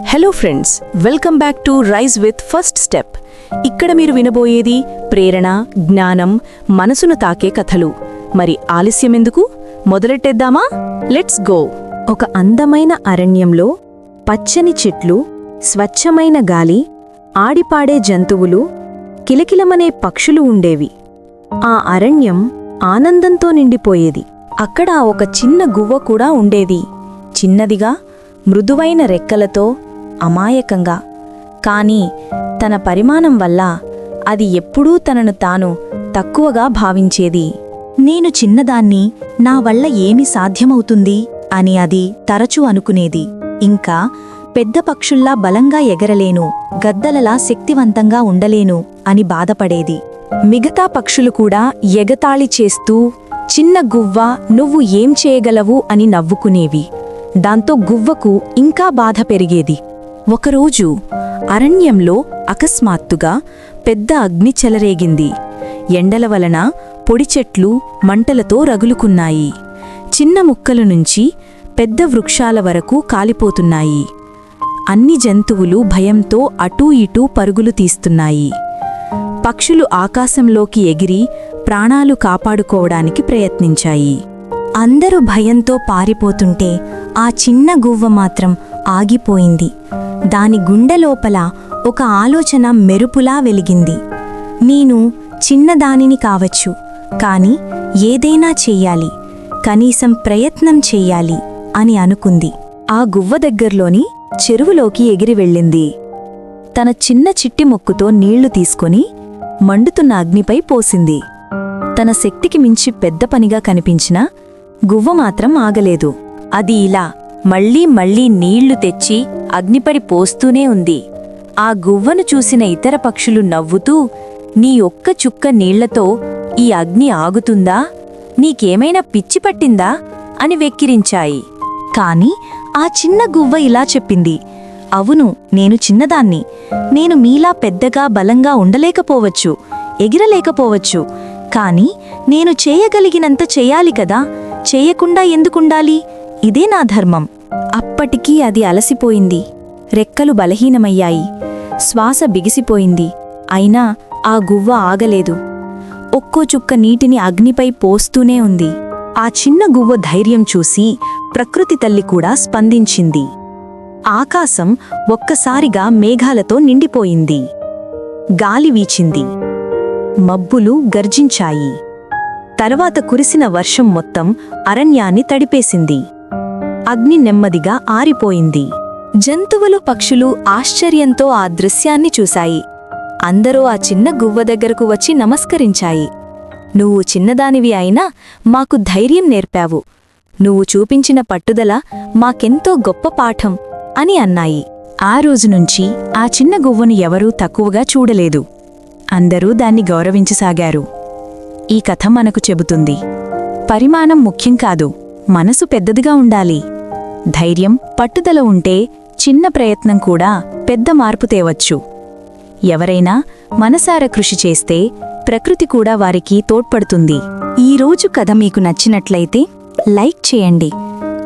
Hello friends welcome back to rise with first step ఇక్కడ మీరు వినబోయేది ప్రేరణ జ్ఞానం మనసును తాకే కథలు. మరి ఆలస్యమెందుకు మొదలెట్టేద్దామా? లెట్స్ గో ఒక అందమైన అరణ్యంలో పచ్చని చెట్లు స్వచ్ఛమైన గాలి ఆడిపాడే జంతువులు కిలకిలమనే పక్షులు ఉండేవి. ఆ అరణ్యం ఆనందంతో నిండిపోయేది. అక్కడ ఒక చిన్న గువ్వ కూడా ఉండేది. చిన్నదిగా మృదువైన రెక్కలతో అమాయకంగా. కాని తన పరిమాణం వల్ల అది ఎప్పుడూ తనను తాను తక్కువగా భావించేది. నేను చిన్నదాన్ని నా వల్ల ఏమి సాధ్యమవుతుంది? అని అది తరచూ అనుకునేది. ఇంకా పెద్ద పక్షుల్లా బలంగా ఎగరలేను గద్దలలా శక్తివంతంగా ఉండలేను అని బాధపడేది. మిగతా పక్షులు కూడా ఎగతాళి చేస్తూ చిన్న గువ్వ నువ్వు ఏం చేయగలవు అని నవ్వుకునేవి. దాంతో గువ్వకు ఇంకా బాధ పెరిగేది. ఒకరోజు అరణ్యంలో అకస్మాత్తుగా పెద్ద అగ్ని చెలరేగింది. ఎండల వలన పొడి చెట్లు మంటలతో రగులుకున్నాయి. చిన్న ముక్కల నుంచి పెద్ద వృక్షాల వరకు కాలిపోతున్నాయి. అన్ని జంతువులు భయంతో అటూ ఇటూ పరుగులు తీస్తున్నాయి. పక్షులు ఆకాశంలోకి ఎగిరి ప్రాణాలు కాపాడుకోవడానికి ప్రయత్నించాయి. అందరూ భయంతో పారిపోతుంటే ఆ చిన్న గువ్వ మాత్రం ఆగిపోయింది. దాని గుండె లోపల ఒక ఆలోచన మెరుపులా వెలిగింది. నేను చిన్నదానిని కావచ్చు కాని ఏదైనా చెయ్యాలి కనీసం ప్రయత్నం చెయ్యాలి అని అనుకుంది. ఆ గువ్వ దగ్గర్లోని చెరువులోకి ఎగిరి వెళ్ళింది. తన చిన్న చిట్టి మొక్కుతో నీళ్ళు తీసుకొని మండుతున్న అగ్నిపై పోసింది. తన శక్తికి మించి పెద్ద పనిగా కనిపించినా గువ్వ మాత్రం ఆగలేదు. అది ఇలా మళ్ళీ మళ్ళీ నీళ్ళు తెచ్చి అగ్నిపడి పోస్తూనే ఉంది. ఆ గువ్వను చూసిన ఇతర పక్షులు నవ్వుతూ నీ ఒక్క చుక్క నీళ్ళతో ఈ అగ్ని ఆగుతుందా? నీకేమైనా పిచ్చి పట్టిందా? అని వెక్కిరించాయి. కాని ఆ చిన్న గువ్వ ఇలా చెప్పింది అవును నేను చిన్నదాన్ని. నేను మీలా పెద్దగా బలంగా ఉండలేకపోవచ్చు ఎగిరలేకపోవచ్చు. కాని నేను చేయగలిగినంత చేయాలి కదా. చేయకుండా ఎందుకుండాలి? ఇదే నా ధర్మం. అప్పటికీ అది అలసిపోయింది. రెక్కలు బలహీనమయ్యాయి. శ్వాస బిగిసిపోయింది. అయినా ఆ గువ్వ ఆగలేదు. ఒక్కో చుక్క నీటిని అగ్నిపై పోస్తూనే ఉంది. ఆ చిన్న గువ్వ ధైర్యం చూసి ప్రకృతి తల్లి కూడా స్పందించింది. ఆకాశం ఒక్కసారిగా మేఘాలతో నిండిపోయింది. గాలి వీచింది. మబ్బులు గర్జించాయి. తర్వాత కురిసిన వర్షం మొత్తం అరణ్యాన్ని తడిపేసింది. అగ్ని నెమ్మదిగా ఆరిపోయింది. జంతువులు పక్షులు ఆశ్చర్యంతో ఆ దృశ్యాన్ని చూశాయి. అందరూ ఆ చిన్న గువ్వ దగ్గరకు వచ్చి నమస్కరించాయి. నువ్వు చిన్నదానివి అయినా మాకు ధైర్యం నేర్పావు. నువ్వు చూపించిన పట్టుదల మాకెంతో గొప్ప పాఠం అని అన్నాయి. ఆ రోజునుంచి ఆ చిన్న గువ్వను ఎవరూ తక్కువగా చూడలేదు. అందరూ దాన్ని గౌరవించసాగారు. ఈ కథ మనకు చెబుతుంది. పరిమాణం ముఖ్యం కాదు మనసు పెద్దదిగా ఉండాలి. ధైర్యం పట్టుదల ఉంటే చిన్న ప్రయత్నం కూడా పెద్ద మార్పు తేవచ్చు. ఎవరైనా మనసార కృషి చేస్తే ప్రకృతి కూడా వారికి తోడ్పడుతుంది. ఈ రోజు కథ మీకు నచ్చినట్లయితే లైక్ చేయండి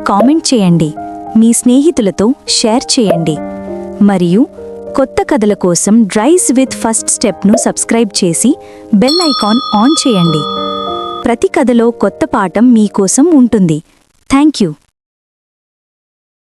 కామెంట్ చేయండి మీ స్నేహితులతో షేర్ చేయండి. మరియు కొత్త కథల కోసం డ్రైస్ విత్ ఫస్ట్ స్టెప్ను సబ్స్క్రైబ్ చేసి బెల్ ఐకాన్ ఆన్ చేయండి. ప్రతి కథలో కొత్త పాఠం మీకోసం ఉంటుంది. Thank you.